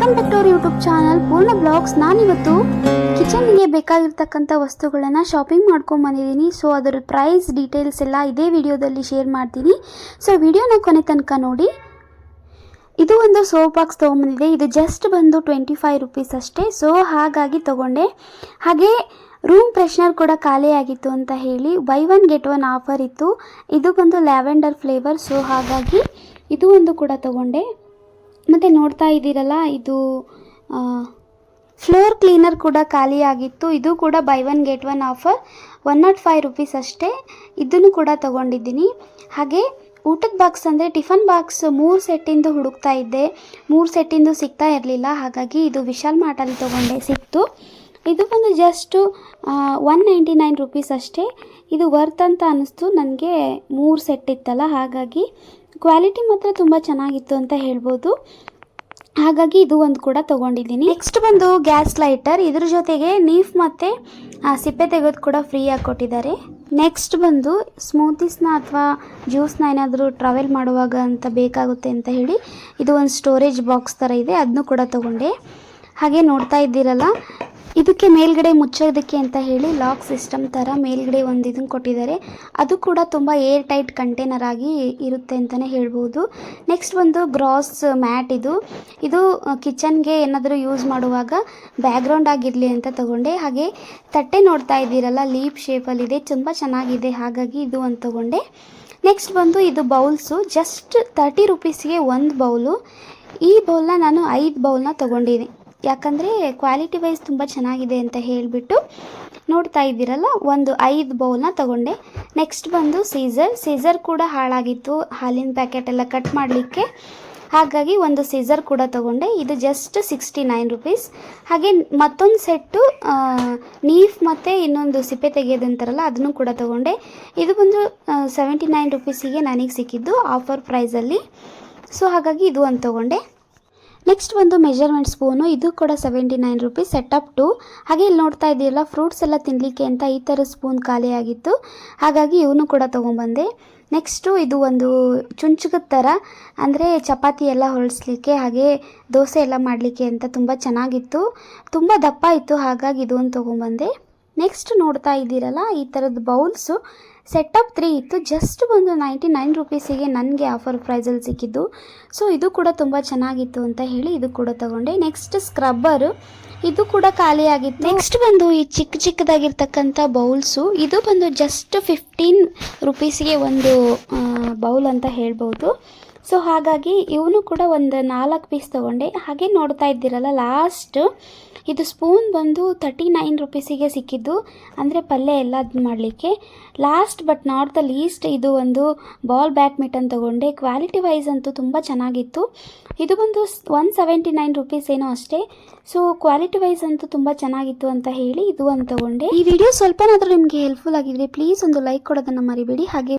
Welcome back YouTube channel. Poorna blogs ನಾನಿವತ್ತು. ಕಿಚನ್ಗೆ ಬೇಕಾಗಿರ್ತಕ್ಕಂಥ ವಸ್ತುಗಳನ್ನ ಶಾಪಿಂಗ್ ಮಾಡ್ಕೊಂಡು ಬಂದಿದ್ದೀನಿ. ಸೊ ಅದರ ಪ್ರೈಸ್ ಡೀಟೇಲ್ಸ್ ಎಲ್ಲ ಇದೇ ವಿಡಿಯೋದಲ್ಲಿ ಶೇರ್ ಮಾಡ್ತೀನಿ. ಸೊ ವಿಡಿಯೋನ ಕೊನೆ ತನಕ ನೋಡಿ. ಇದು ಒಂದು ಸೋಪ್ ಬಾಕ್ಸ್ ತೊಗೊಂಬಂದಿದೆ ಇದು ಜಸ್ಟ್ ಬಂದು ಟ್ವೆಂಟಿ ಫೈವ್ ರುಪೀಸ್ ಅಷ್ಟೇ. ಸೊ ಹಾಗಾಗಿ ತೊಗೊಂಡೆ. ಹಾಗೆ ರೂಮ್ ಫ್ರೆಶ್ನರ್ ಕೂಡ ಖಾಲಿಯಾಗಿತ್ತು ಅಂತ ಹೇಳಿ buy one get one offer ಇತ್ತು. ಇದು ಬಂದು ಲ್ಯಾವೆಂಡರ್ ಫ್ಲೇವರ್ ಸೊ ಹಾಗಾಗಿ ಇದು ಒಂದು ಕೂಡ ತೊಗೊಂಡೆ. ಮತ್ತು ನೋಡ್ತಾ ಇದ್ದೀರಲ್ಲ, ಇದು ಫ್ಲೋರ್ ಕ್ಲೀನರ್ ಕೂಡ ಖಾಲಿಯಾಗಿತ್ತು ಇದು ಕೂಡ buy one get one offer one naught five rupees ಅಷ್ಟೇ. ಇದನ್ನು ಕೂಡ ತೊಗೊಂಡಿದ್ದೀನಿ. ಹಾಗೆ ಊಟದ ಬಾಕ್ಸ್ ಅಂದರೆ ಟಿಫನ್ ಬಾಕ್ಸ್ ಮೂರು ಸೆಟ್ಟಿಂದು ಹುಡುಕ್ತಾ ಇದ್ದೆ. ಮೂರು ಸೆಟ್ಟಿಂದು ಸಿಗ್ತಾ ಇರಲಿಲ್ಲ. ಹಾಗಾಗಿ ಇದು ವಿಶಾಲ್ ಮಾರ್ಟಲ್ಲಿ ತೊಗೊಂಡೆ ಸಿಕ್ತು. ಇದು ಬಂದು just one ninety nine rupees ಅಷ್ಟೇ. ಇದು ವರ್ತ್ ಅಂತ ಅನ್ನಿಸ್ತು. ನನಗೆ ಮೂರು ಸೆಟ್ ಇತ್ತಲ್ಲ, ಹಾಗಾಗಿ ಕ್ವಾಲಿಟಿ ಮಾತ್ರ ತುಂಬ ಚೆನ್ನಾಗಿತ್ತು ಅಂತ ಹೇಳ್ಬೋದು. ಹಾಗಾಗಿ ಇದು ಒಂದು ಕೂಡ ತೊಗೊಂಡಿದ್ದೀನಿ. ನೆಕ್ಸ್ಟ್ ಬಂದು ಗ್ಯಾಸ್ ಲೈಟರ್ ಇದ್ರ ಜೊತೆಗೆ ನೀಫ್ ಮತ್ತು ಸಿಪ್ಪೆ ತೆಗೆದು ಕೂಡ ಫ್ರೀಯಾಗಿ ಕೊಟ್ಟಿದ್ದಾರೆ. ನೆಕ್ಸ್ಟ್ ಬಂದು ಸ್ಮೂತೀಸ್ನ ಅಥವಾ ಜ್ಯೂಸ್ನ ಏನಾದರೂ ಟ್ರಾವೆಲ್ ಮಾಡುವಾಗ ಅಂತ ಬೇಕಾಗುತ್ತೆ ಅಂತ ಹೇಳಿ ಇದು ಒಂದು ಸ್ಟೋರೇಜ್ ಬಾಕ್ಸ್ ಥರ ಇದೆ. ಅದನ್ನು ಕೂಡ ತೊಗೊಂಡೆ. ಹಾಗೆ ನೋಡ್ತಾ ಇದ್ದೀರಲ್ಲ ಇದಕ್ಕೆ ಮೇಲ್ಗಡೆ ಮುಚ್ಚೋದಕ್ಕೆ ಅಂತ ಹೇಳಿ ಲಾಕ್ ಸಿಸ್ಟಮ್ ಥರ ಮೇಲ್ಗಡೆ ಒಂದು ಇದನ್ನು ಕೊಟ್ಟಿದ್ದಾರೆ. ಅದು ಕೂಡ ತುಂಬ ಏರ್ ಟೈಟ್ ಕಂಟೈನರ್ ಆಗಿ ಇರುತ್ತೆ ಅಂತಲೇ ಹೇಳ್ಬೋದು. ನೆಕ್ಸ್ಟ್ ಒಂದು ಗ್ರಾಸ್ ಮ್ಯಾಟ್ ಇದು. ಇದು ಕಿಚನ್ಗೆ ಏನಾದರೂ ಯೂಸ್ ಮಾಡುವಾಗ ಬ್ಯಾಕ್ಗ್ರೌಂಡ್ ಆಗಿರಲಿ ಅಂತ ತಗೊಂಡೆ. ಹಾಗೆ ತಟ್ಟೆ ನೋಡ್ತಾ ಇದ್ದೀರಲ್ಲ, ಲೀಪ್ ಶೇಪಲ್ಲಿದೆ ತುಂಬ ಚೆನ್ನಾಗಿದೆ, ಹಾಗಾಗಿ ಇದು ಒಂದು ತಗೊಂಡೆ. ನೆಕ್ಸ್ಟ್ ಬಂದು ಇದು ಬೌಲ್ಸು. ಜಸ್ಟ್ ತರ್ಟಿ ರುಪೀಸ್ಗೆ ಒಂದು ಬೌಲು. ಈ ಬೌಲ್ನ ನಾನು ಐದು ಬೌಲ್ನ ತೊಗೊಂಡಿದ್ದೀನಿ ಯಾಕಂದರೆ ಕ್ವಾಲಿಟಿ ವೈಸ್ ತುಂಬ ಚೆನ್ನಾಗಿದೆ ಅಂತ ಹೇಳಿಬಿಟ್ಟು ನೋಡ್ತಾ ಇದ್ದೀರಲ್ಲ, ಒಂದು ಐದು ಬೌಲ್ನ ತಗೊಂಡೆ. ನೆಕ್ಸ್ಟ್ ಬಂದು ಸೀಸರ್ ಸೀಸರ್ ಕೂಡ ಹಾಳಾಗಿತ್ತು. ಹಾಲಿನ ಪ್ಯಾಕೆಟ್ ಎಲ್ಲ ಕಟ್ ಮಾಡಲಿಕ್ಕೆ. ಹಾಗಾಗಿ ಒಂದು ಸೀಸರ್ ಕೂಡ ತಗೊಂಡೆ. ಇದು ಜಸ್ಟ್ ಸಿಕ್ಸ್ಟಿ ನೈನ್ ರುಪೀಸ್ ಹಾಗೆ ಮತ್ತೊಂದು ಸೆಟ್ಟು ನೀಫ್ ಮತ್ತು ಇನ್ನೊಂದು ಸಿಪ್ಪೆ ತೆಗೆಯೋದಂತಾರಲ್ಲ ಅದನ್ನು ಕೂಡ ತಗೊಂಡೆ. ಇದು ಬಂದು ಸೆವೆಂಟಿ ನೈನ್ ರುಪೀಸಿಗೆ ನನಗೆ ಸಿಕ್ಕಿದ್ದು ಆಫರ್ ಪ್ರೈಸಲ್ಲಿ ಸೊ ಹಾಗಾಗಿ ಇದು ಒಂದು ತಗೊಂಡೆ. ನೆಕ್ಸ್ಟ್ ಒಂದು ಮೆಜರ್ಮೆಂಟ್ ಸ್ಪೂನು ಇದು ಕೂಡ seventy nine rupees set of two ಹಾಗೆ ಇಲ್ಲಿ ನೋಡ್ತಾ ಇದ್ದೀರಲ್ಲ ಫ್ರೂಟ್ಸ್ ಎಲ್ಲ ತಿನ್ನಲಿಕ್ಕೆ ಅಂತ ಈ ಥರ ಸ್ಪೂನ್ ಖಾಲಿಯಾಗಿತ್ತು ಹಾಗಾಗಿ ಇವನು ಕೂಡ ತೊಗೊಂಬಂದೆ ನೆಕ್ಸ್ಟು ಇದು ಒಂದು ಚುಂಚುಗದ ಥರ ಅಂದರೆ ಚಪಾತಿ ಎಲ್ಲ ಹೊಳಿಸ್ಲಿಕ್ಕೆ ಹಾಗೆ ದೋಸೆ ಎಲ್ಲ ಮಾಡಲಿಕ್ಕೆ ಅಂತ ತುಂಬ ಚೆನ್ನಾಗಿತ್ತು. ತುಂಬ ದಪ್ಪ ಇತ್ತು, ಹಾಗಾಗಿ ಇದೊಂದು ತೊಗೊಂಬಂದೆ ನೆಕ್ಸ್ಟ್ ನೋಡ್ತಾ ಇದ್ದೀರಲ್ಲ, ಈ ಥರದ ಬೌಲ್ಸು ಸೆಟಪ್ ತ್ರೀ ಇತ್ತು. ಜಸ್ಟ್ ಬಂದು ನೈಂಟಿ ನೈನ್ ರುಪೀಸಿಗೆ ನನಗೆ ಆಫರ್ ಪ್ರೈಸಲ್ಲಿ ಸಿಕ್ಕಿದ್ದು. ಸೊ ಇದು ಕೂಡ ತುಂಬ ಚೆನ್ನಾಗಿತ್ತು ಅಂತ ಹೇಳಿ ಇದು ಕೂಡ ತಗೊಂಡೆ. ನೆಕ್ಸ್ಟ್ ಸ್ಕ್ರಬ್ಬರು ಇದು ಕೂಡ ಖಾಲಿಯಾಗಿತ್ತು ನೆಕ್ಸ್ಟ್ ಬಂದು ಈ ಚಿಕ್ಕ ಚಿಕ್ಕದಾಗಿರ್ತಕ್ಕಂಥ ಬೌಲ್ಸು ಇದು ಬಂದು ಜಸ್ಟ್ ಫಿಫ್ಟೀನ್ ರುಪೀಸಿಗೆ ಒಂದು ಬೌಲ್ ಅಂತ ಹೇಳ್ಬೋದು. ಸೊ ಹಾಗಾಗಿ ಇವನು ಕೂಡ ಒಂದು ನಾಲ್ಕು ಪೀಸ್ ತೊಗೊಂಡೆ. ಹಾಗೆ ನೋಡ್ತಾ ಇದ್ದೀರಲ್ಲ ಲಾಸ್ಟ್ ಇದು ಸ್ಪೂನ್ ಬಂದು ತರ್ಟಿ ನೈನ್ ರುಪೀಸಿಗೆ ಸಿಕ್ಕಿದ್ದು. ಅಂದರೆ ಪಲ್ಯ ಎಲ್ಲ ಮಾಡಲಿಕ್ಕೆ. Last but not the least ಇದು ಒಂದು ಬಾಲ್ ಬ್ಯಾಡ್ಮಿಂಟನ್ ತೊಗೊಂಡೆ. ಕ್ವಾಲಿಟಿ ವೈಸ್ ಅಂತೂ ತುಂಬ ಚೆನ್ನಾಗಿತ್ತು. ಇದು ಬಂದು ಒನ್ ಸೆವೆಂಟಿ ನೈನ್ ರುಪೀಸ್ ಏನೋ ಅಷ್ಟೇ. ಸೊ ಕ್ವಾಲಿಟಿ ವೈಸ್ ಅಂತೂ ತುಂಬ ಚೆನ್ನಾಗಿತ್ತು ಅಂತ ಹೇಳಿ ಇದು ಒಂದು ತೊಗೊಂಡೆ. ಈ ವಿಡಿಯೋ ಸ್ವಲ್ಪನಾದರೂ ನಿಮಗೆ ಹೆಲ್ಪ್ಫುಲ್ ಆಗಿದ್ರೆ ಪ್ಲೀಸ್ ಒಂದು ಲೈಕ್ ಕೊಡೋದನ್ನು ಮರಿಬೇಡಿ. ಹಾಗೆ